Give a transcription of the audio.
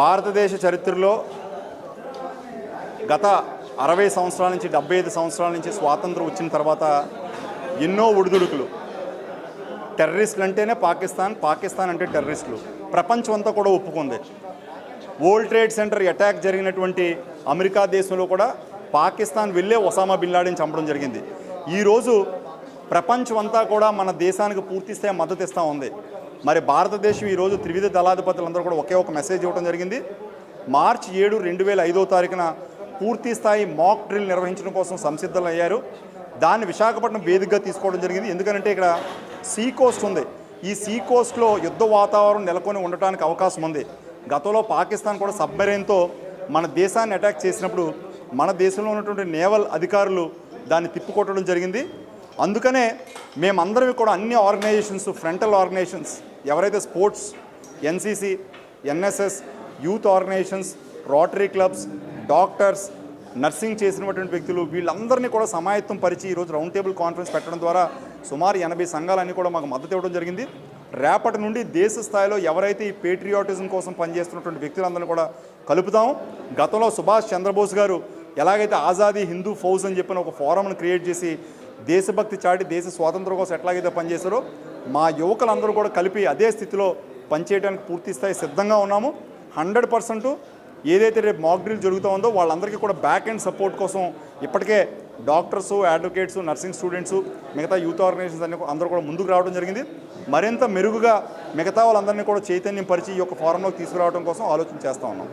భారతదేశ చరిత్రలో గత అరవై సంవత్సరాల నుంచి డెబ్బై ఐదు సంవత్సరాల నుంచి స్వాతంత్రం వచ్చిన తర్వాత ఎన్నో ఒడిదుడుకులు. టెర్రరిస్టులు అంటేనే పాకిస్తాన్ పాకిస్తాన్ అంటే టెర్రరిస్టులు. ప్రపంచం అంతా కూడా ఒప్పుకుంది. వరల్డ్ ట్రేడ్ సెంటర్ అటాక్ జరిగినటువంటి అమెరికా దేశంలో కూడా పాకిస్తాన్ వెళ్ళే ఒసామా బిన్ లాడెన్ చంపడం జరిగింది. ఈరోజు ప్రపంచం అంతా కూడా మన దేశానికి పూర్తిస్తే మద్దతు ఇస్తూ ఉంది. మరి భారతదేశం ఈరోజు త్రివిధ దళాధిపతులందరూ కూడా ఒకే ఒక మెసేజ్ ఇవ్వడం జరిగింది. మార్చి ఏడు రెండు వేల ఐదో తారీఖున పూర్తి స్థాయి మాక్ డ్రిల్ నిర్వహించడం కోసం సంసిద్ధం అయ్యారు. దాన్ని విశాఖపట్నం వేదికగా తీసుకోవడం జరిగింది. ఎందుకంటే ఇక్కడ సీ కోస్ట్ ఉంది. ఈ సీ కోస్ట్లో యుద్ధ వాతావరణం నెలకొని ఉండటానికి అవకాశం ఉంది. గతంలో పాకిస్తాన్ కూడా సబ్మెరైన్తో మన దేశాన్ని అటాక్ చేసినప్పుడు మన దేశంలో ఉన్నటువంటి నేవల్ అధికారులు దాన్ని తిప్పుకొట్టడం జరిగింది. అందుకనే మేమందరం కూడా అన్ని ఆర్గనైజేషన్స్ ఫ్రంటల్ ఆర్గనైజేషన్స్ ఎవరైతే sports NCC NSS youth organizations Rotary clubs doctors nursing చేసినటువంటి వ్యక్తులు వీళ్ళందరినీ కూడా సమాయత్తం పరిచి ఈరోజు రౌండ్ టేబుల్ కాన్ఫరెన్స్ పెట్టడం ద్వారా సుమారు ఎనభై సంఘాలన్నీ కూడా మాకు మద్దతు ఇవ్వడం జరిగింది. రేపటి నుండి దేశ స్థాయిలో ఎవరైతే ఈ పేట్రియాటిజం కోసం పనిచేస్తున్నటువంటి వ్యక్తులందరినీ కూడా కలుపుతాం. గతంలో సుభాష్ చంద్రబోస్ గారు ఎలాగైతే ఆజాదీ హిందూ ఫౌజ్ అని చెప్పిన ఒక ఫోరంను క్రియేట్ చేసి దేశభక్తి చాటి దేశ స్వాతంత్రం కోసం ఎట్లాగైతే పనిచేశారో మా యువకులందరూ కూడా కలిపి అదే స్థితిలో పనిచేయడానికి పూర్తి స్థాయి సిద్ధంగా ఉన్నాము. హండ్రెడ్ పర్సెంట్ ఏదైతే రేపు మాక్ డ్రిల్ జరుగుతూ ఉందో వాళ్ళందరికీ కూడా బ్యాక్ అండ్ సపోర్ట్ కోసం ఇప్పటికే డాక్టర్స్ అడ్వకేట్స్ నర్సింగ్ స్టూడెంట్స్ మిగతా యూత్ ఆర్గనైజేషన్స్ అన్ని అందరూ కూడా ముందుకు రావడం జరిగింది. మరింత మెరుగుగా మిగతా వాళ్ళందరినీ కూడా చైతన్యం పరిచి ఈ యొక్క ఫారంలోకి తీసుకురావడం కోసం ఆలోచన చేస్తూ ఉన్నాం.